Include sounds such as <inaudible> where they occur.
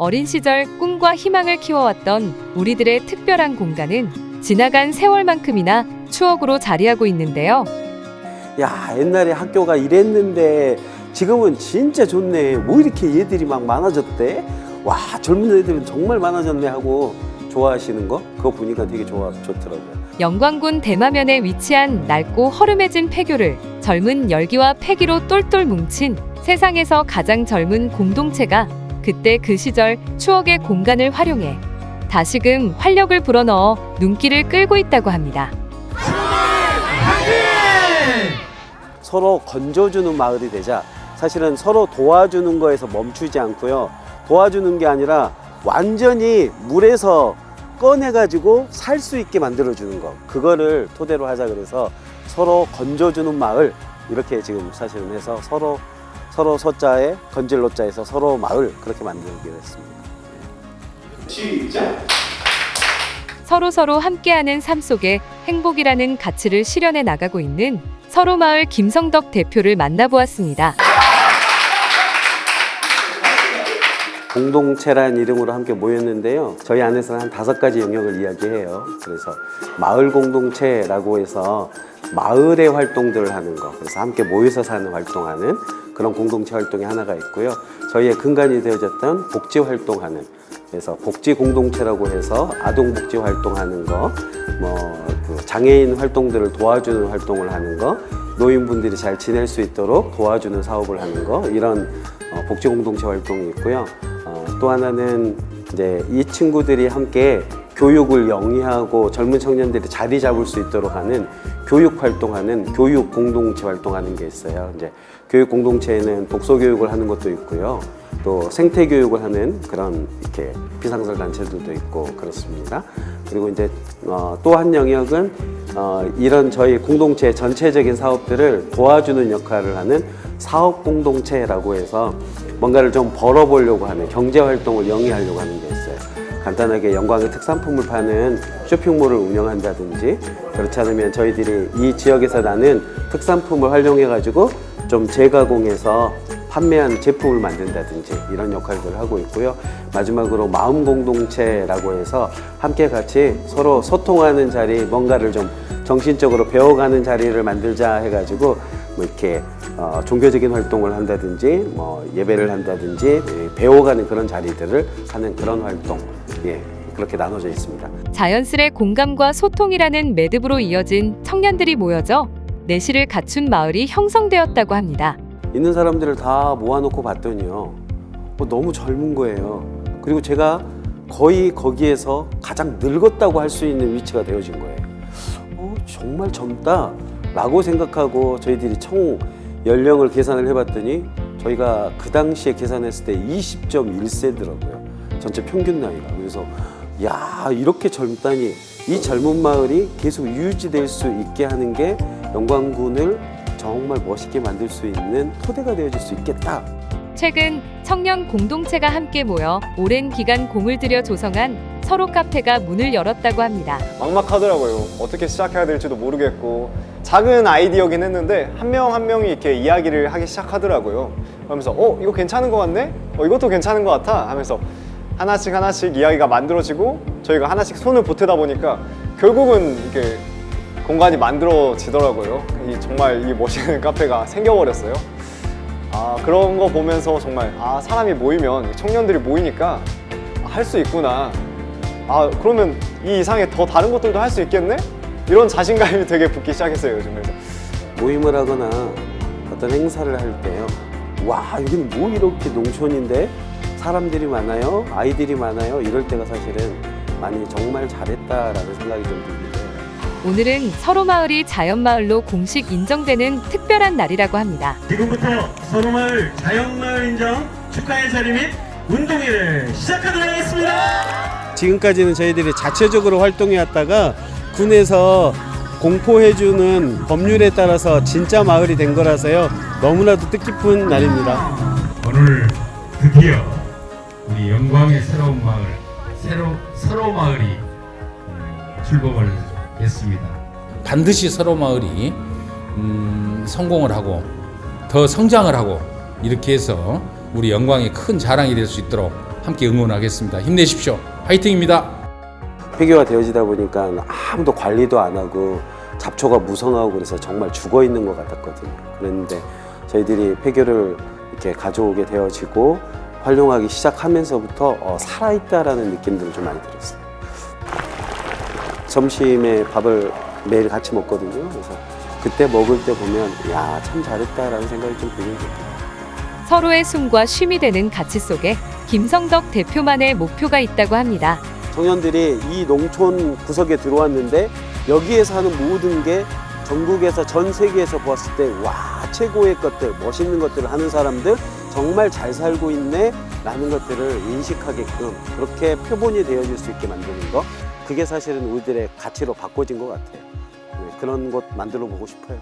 어린 시절 꿈과 희망을 키워왔던 우리들의 특별한 공간은 지나간 세월만큼이나 추억으로 자리하고 있는데요. 야 옛날에 학교가 이랬는데 지금은 진짜 좋네. 뭐 이렇게 얘들이 막 많아졌대? 와 젊은 애들은 정말 많아졌네 하고 좋아하시는 거? 그거 보니까 되게 좋아 좋더라고요. 영광군 대마면에 위치한 낡고 허름해진 폐교를 젊은 열기와 패기로 똘똘 뭉친 세상에서 가장 젊은 공동체가 그때 그 시절 추억의 공간을 활용해 다시금 활력을 불어넣어 눈길을 끌고 있다고 합니다. 서로 건져주는 마을이 되자 사실은 서로 도와주는 거에서 멈추지 않고요. 도와주는 게 아니라 완전히 물에서 꺼내가지고 살 수 있게 만들어주는 거. 그거를 토대로 하자 그래서 서로 건져주는 마을 이렇게 지금 사실은 해서 서로 서로 서자에 건질 노자에서 서로 마을 그렇게 만들게 됐습니다. 서로 서로 함께하는 삶 속에 행복이라는 가치를 실현해 나가고 있는 서로 마을 김성덕 대표를 만나보았습니다. 공동체란 이름으로 함께 모였는데요. 저희 안에서는 한 다섯 가지 영역을 이야기해요. 그래서 마을 공동체라고 해서 마을의 활동들을 하는 거. 그래서 함께 모여서 사는 활동하는 그런 공동체 활동이 하나가 있고요. 저희의 근간이 되어졌던 복지 활동하는 그래서 복지 공동체라고 해서 아동 복지 활동하는 거, 뭐그 장애인 활동들을 도와주는 활동을 하는 거, 노인분들이 잘 지낼 수 있도록 도와주는 사업을 하는 거 이런 어, 복지 공동체 활동이 있고요. 어, 또 하나는 이제 이 친구들이 함께 교육을 영위하고 젊은 청년들이 자리 잡을 수 있도록 하는 교육 활동하는 교육 공동체 활동하는 게 있어요. 이제 교육 공동체에는 독서 교육을 하는 것도 있고요. 또 생태 교육을 하는 그런 이렇게 비상설 단체들도 있고 그렇습니다. 그리고 이제 어, 또 한 영역은 어, 이런 저희 공동체 전체적인 사업들을 도와주는 역할을 하는 사업 공동체라고 해서 뭔가를 좀 벌어보려고 하는 경제 활동을 영위하려고 하는 게 있어요. 간단하게 영광의 특산품을 파는 쇼핑몰을 운영한다든지 그렇지 않으면 저희들이 이 지역에서 나는 특산품을 활용해 가지고 좀 재가공해서 판매한 제품을 만든다든지 이런 역할들을 하고 있고요. 마지막으로 마음 공동체라고 해서 함께 같이 서로 소통하는 자리, 뭔가를 좀 정신적으로 배워가는 자리를 만들자 해가지고 뭐 이렇게 어, 종교적인 활동을 한다든지 뭐 예배를 한다든지 예, 배워가는 그런 자리들을 하는 그런 활동 예 그렇게 나눠져 있습니다. 자연스레 공감과 소통이라는 매듭으로 이어진 청년들이 모여져 내실을 갖춘 마을이 형성되었다고 합니다. 있는 사람들을 다 모아놓고 봤더니요 어, 너무 젊은 거예요. 그리고 제가 거의 거기에서 가장 늙었다고 할 수 있는 위치가 되어진 거예요. 어, 정말 젊다 라고 생각하고 저희들이 총 연령을 계산을 해봤더니 저희가 그 당시에 계산했을 때 20.1세더라고요. 전체 평균 나이가. 그래서 야 이렇게 젊다니 이 젊은 마을이 계속 유지될 수 있게 하는 게 영광군을 정말 멋있게 만들 수 있는 토대가 되어줄 수 있겠다. 최근 청년 공동체가 함께 모여 오랜 기간 공을 들여 조성한 서로 카페가 문을 열었다고 합니다. 막막하더라고요. 어떻게 시작해야 될지도 모르겠고 작은 아이디어긴 했는데 한 명 한 명이 이렇게 이야기를 하기 시작하더라고요. 그러면서 어 이거 괜찮은 것 같네? 어 이것도 괜찮은 것 같아? 하면서 하나씩 하나씩 이야기가 만들어지고 저희가 하나씩 손을 보태다 보니까 결국은 이렇게 공간이 만들어지더라고요. 이 정말 이 멋있는 <laughs> 카페가 생겨버렸어요. 아 그런 거 보면서 정말 아 사람이 모이면 청년들이 모이니까 할 수 있구나. 아 그러면 이 이상의 더 다른 것들도 할 수 있겠네? 이런 자신감이 되게 붙기 시작했어요 요즘 그래서 모임을 하거나 어떤 행사를 할 때요. 와, 여기는 뭐 이렇게 농촌인데 사람들이 많아요, 아이들이 많아요. 이럴 때가 사실은 많이 정말 잘했다라는 생각이 좀 듭니다. 오늘은 서로 마을이 자연 마을로 공식 인정되는 특별한 날이라고 합니다. 지금부터 서로마을 자연마을 인정 축하의 자리 및 운동회를 시작하도록 하겠습니다. 지금까지는 저희들이 자체적으로 활동해 왔다가 군에서 공포해주는 법률에 따라서 진짜 마을이 된 거라서요. 너무나도 뜻깊은 날입니다. 오늘 드디어 우리 영광의 새로운 마을, 새로 서로 마을이 음, 출범을 했습니다. 반드시 서로 마을이 음, 성공을 하고 더 성장을 하고 이렇게 해서 우리 영광의 큰 자랑이 될 수 있도록 함께 응원하겠습니다. 힘내십시오. 화이팅입니다. 폐교가 되어지다 보니까 아무도 관리도 안 하고 잡초가 무성하고 그래서 정말 죽어 있는 것 같았거든요. 그랬는데 저희들이 폐교를 이렇게 가져오게 되어지고 활용하기 시작하면서부터 어, 살아있다라는 느낌들을 좀 많이 들었어요. 점심에 밥을 매일 같이 먹거든요. 그래서 그때 먹을 때 보면 야 참 잘했다라는 생각이 좀것 같아요. 서로의 숨과 쉼이 되는 가치 속에 김성덕 대표만의 목표가 있다고 합니다. 청년들이 이 농촌 구석에 들어왔는데 여기에서 하는 모든 게 전국에서 전 세계에서 보았을 때 와 최고의 것들 멋있는 것들을 하는 사람들 정말 잘 살고 있네 라는 것들을 인식하게끔 그렇게 표본이 되어질 수 있게 만드는 거 그게 사실은 우리들의 가치로 바꿔진 것 같아요 네, 그런 곳 만들어 보고 싶어요